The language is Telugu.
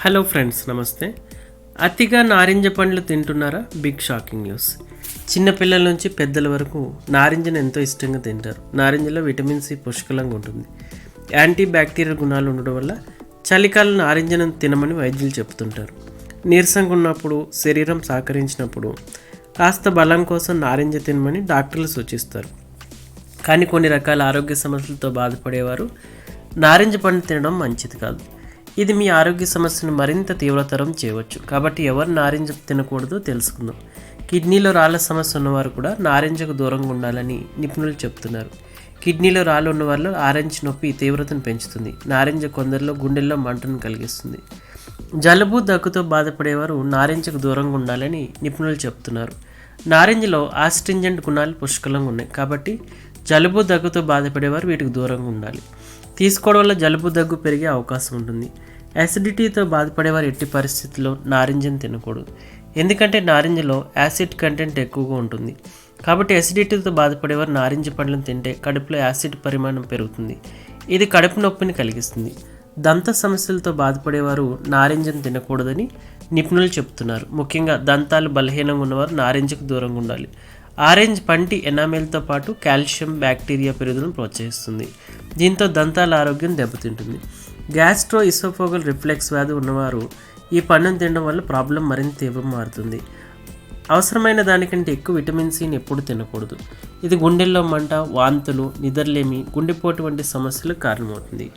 హలో ఫ్రెండ్స్ నమస్తే. అతిగా నారింజ పండ్లు తింటున్నారా? బిగ్ షాకింగ్ న్యూస్ చిన్నపిల్లల నుంచి పెద్దల వరకు నారింజను ఎంతో ఇష్టంగా తింటారు. నారింజలో విటమిన్ సి పుష్కలంగా ఉంటుంది. యాంటీ బ్యాక్టీరియల్ గుణాలు ఉండడం వల్ల చలికాలం నారింజను తినమని వైద్యులు చెప్తుంటారు నీరసంగా ఉన్నప్పుడు శరీరం సహకరించినప్పుడు కాస్త బలం కోసం నారింజ తినమని డాక్టర్లు సూచిస్తారు. కానీ కొన్ని రకాల ఆరోగ్య సమస్యలతో బాధపడేవారు నారింజ పండు తినడం మంచిది కాదు. ఇది మీ ఆరోగ్య సమస్యను మరింత తీవ్రతరం చేయవచ్చు. కాబట్టి ఎవరు నారింజ తినకూడదో తెలుసుకుందాం. కిడ్నీలో రాళ్ళ సమస్య ఉన్నవారు కూడా నారింజకు దూరంగా ఉండాలని నిపుణులు చెబుతున్నారు. కిడ్నీలో రాళ్ళు ఉన్న వాళ్ళు ఆరెంజ్ నొప్పి తీవ్రతను పెంచుతుంది. నారింజ కొందరిలో గుండెల్లో మంటను కలిగిస్తుంది. జలుబు దగ్గుతో బాధపడేవారు నారింజకు దూరంగా ఉండాలని నిపుణులు చెబుతున్నారు. నారింజలో ఆస్ట్రింజెంట్ గుణాలు పుష్కలంగా ఉన్నాయి. కాబట్టి జలుబు దగ్గుతో బాధపడేవారు వీటికి దూరంగా ఉండాలి. తీసుకోవడం వల్ల జలుబు దగ్గు పెరిగే అవకాశం ఉంటుంది. యాసిడిటీతో బాధపడేవారు ఎట్టి పరిస్థితుల్లో నారింజను తినకూడదు. ఎందుకంటే నారింజలో యాసిడ్ కంటెంట్ ఎక్కువగా ఉంటుంది. కాబట్టి యాసిడిటీతో బాధపడేవారు నారింజ పండ్లను తింటే కడుపులో యాసిడ్ పరిమాణం పెరుగుతుంది. ఇది కడుపు నొప్పిని కలిగిస్తుంది. దంత సమస్యలతో బాధపడేవారు నారింజను తినకూడదని నిపుణులు చెప్తున్నారు ముఖ్యంగా దంతాలు బలహీనంగా ఉన్నవారు నారింజకు దూరంగా ఉండాలి. ఆరెంజ్ పంటి ఎనామెల్తో పాటు కాల్షియం బ్యాక్టీరియా పెరుగుదలను ప్రోత్సహిస్తుంది. దీంతో దంతాల ఆరోగ్యం దెబ్బతింటుంది. గ్యాస్ట్రో ఇసోఫోగల్ రిఫ్లెక్స్ వ్యాధి ఉన్నవారు ఈ పండును తినడం వల్ల ప్రాబ్లం మరింత తీవ్రం మారుతుంది. అవసరమైన దానికంటే ఎక్కువ విటమిన్ సిని ఎప్పుడు తినకూడదు. ఇది గుండెల్లో మంట వాంతులు నిద్రలేమి గుండెపోటు వంటి సమస్యలకు కారణమవుతుంది.